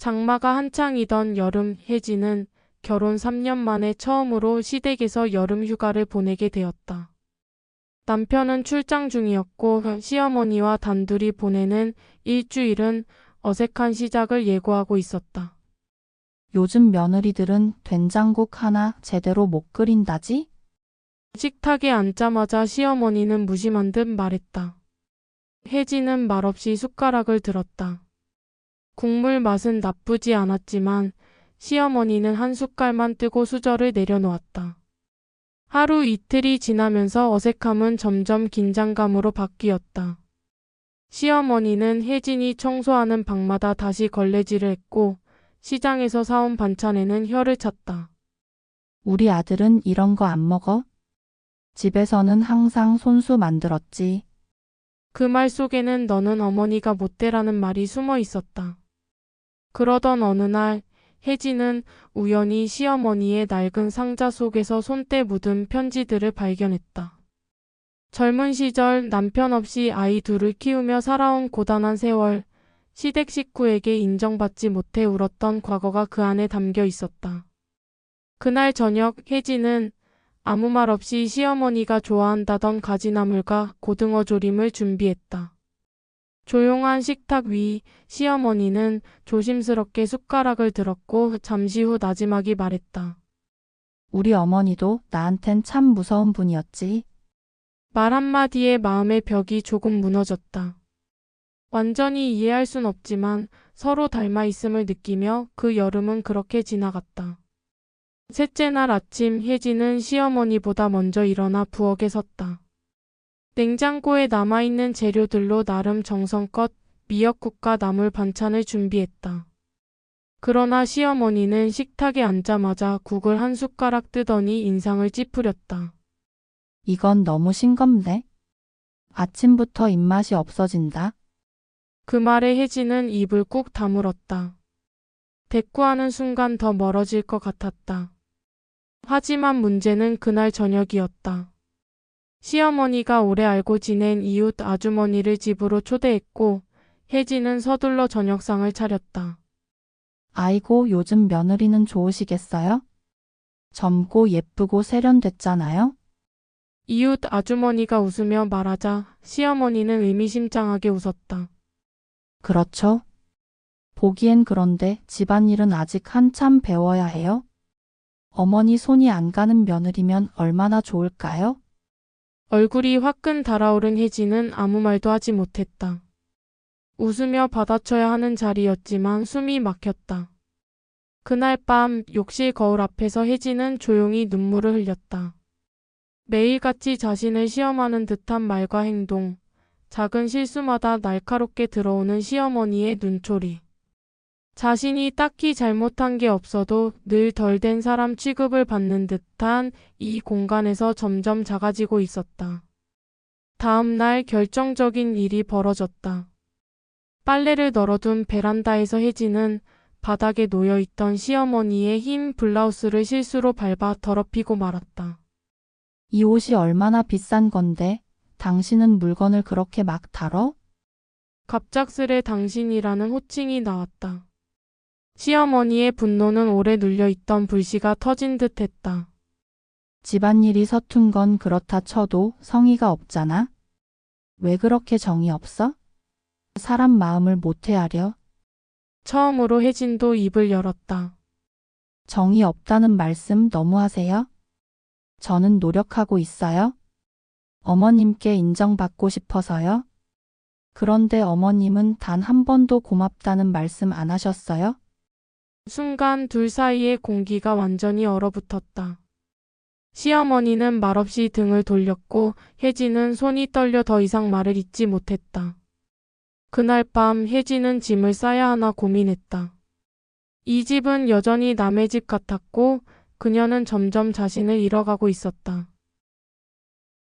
장마가 한창이던 여름 혜진은 결혼 3년 만에 처음으로 시댁에서 여름 휴가를 보내게 되었다. 남편은 출장 중이었고 시어머니와 단둘이 보내는 일주일은 어색한 시작을 예고하고 있었다. 요즘 며느리들은 된장국 하나 제대로 못 끓인다지? 식탁에 앉자마자 시어머니는 무심한 듯 말했다. 혜진은 말없이 숟가락을 들었다. 국물 맛은 나쁘지 않았지만 시어머니는 한 숟갈만 뜨고 수저를 내려놓았다. 하루 이틀이 지나면서 어색함은 점점 긴장감으로 바뀌었다. 시어머니는 혜진이 청소하는 방마다 다시 걸레질을 했고 시장에서 사온 반찬에는 혀를 찼다. 우리 아들은 이런 거 안 먹어? 집에서는 항상 손수 만들었지. 그 말 속에는 너는 어머니가 못되라는 말이 숨어 있었다. 그러던 어느 날 혜진은 우연히 시어머니의 낡은 상자 속에서 손때 묻은 편지들을 발견했다. 젊은 시절 남편 없이 아이 둘을 키우며 살아온 고단한 세월, 시댁 식구에게 인정받지 못해 울었던 과거가 그 안에 담겨 있었다. 그날 저녁 혜진은 아무 말 없이 시어머니가 좋아한다던 가지나물과 고등어 조림을 준비했다. 조용한 식탁 위 시어머니는 조심스럽게 숟가락을 들었고 잠시 후 나지막이 말했다. 우리 어머니도 나한텐 참 무서운 분이었지. 말 한마디에 마음의 벽이 조금 무너졌다. 완전히 이해할 순 없지만 서로 닮아 있음을 느끼며 그 여름은 그렇게 지나갔다. 셋째 날 아침 혜진은 시어머니보다 먼저 일어나 부엌에 섰다. 냉장고에 남아있는 재료들로 나름 정성껏 미역국과 나물 반찬을 준비했다. 그러나 시어머니는 식탁에 앉자마자 국을 한 숟가락 뜨더니 인상을 찌푸렸다. 이건 너무 싱겁네. 아침부터 입맛이 없어진다. 그 말에 혜진은 입을 꾹 다물었다. 대꾸하는 순간 더 멀어질 것 같았다. 하지만 문제는 그날 저녁이었다. 시어머니가 오래 알고 지낸 이웃 아주머니를 집으로 초대했고 혜진은 서둘러 저녁상을 차렸다. 아이고, 요즘 며느리는 좋으시겠어요? 젊고 예쁘고 세련됐잖아요? 이웃 아주머니가 웃으며 말하자 시어머니는 의미심장하게 웃었다. 그렇죠. 보기엔 그런데 집안일은 아직 한참 배워야 해요. 어머니 손이 안 가는 며느리면 얼마나 좋을까요? 얼굴이 화끈 달아오른 혜진은 아무 말도 하지 못했다. 웃으며 받아쳐야 하는 자리였지만 숨이 막혔다. 그날 밤 욕실 거울 앞에서 혜진은 조용히 눈물을 흘렸다. 매일같이 자신을 시험하는 듯한 말과 행동, 작은 실수마다 날카롭게 들어오는 시어머니의 눈초리. 자신이 딱히 잘못한 게 없어도 늘 덜 된 사람 취급을 받는 듯한 이 공간에서 점점 작아지고 있었다. 다음 날 결정적인 일이 벌어졌다. 빨래를 널어둔 베란다에서 혜진은 바닥에 놓여있던 시어머니의 흰 블라우스를 실수로 밟아 더럽히고 말았다. 이 옷이 얼마나 비싼 건데, 당신은 물건을 그렇게 막 다뤄? 갑작스레 당신이라는 호칭이 나왔다. 시어머니의 분노는 오래 눌려있던 불씨가 터진 듯 했다. 집안일이 서툰 건 그렇다 쳐도 성의가 없잖아? 왜 그렇게 정이 없어? 사람 마음을 못 헤아려? 처음으로 혜진도 입을 열었다. 정이 없다는 말씀 너무 하세요? 저는 노력하고 있어요? 어머님께 인정받고 싶어서요? 그런데 어머님은 단 한 번도 고맙다는 말씀 안 하셨어요? 순간 둘 사이의 공기가 완전히 얼어붙었다. 시어머니는 말없이 등을 돌렸고 혜진은 손이 떨려 더 이상 말을 잇지 못했다. 그날 밤 혜진은 짐을 싸야 하나 고민했다. 이 집은 여전히 남의 집 같았고 그녀는 점점 자신을 잃어가고 있었다.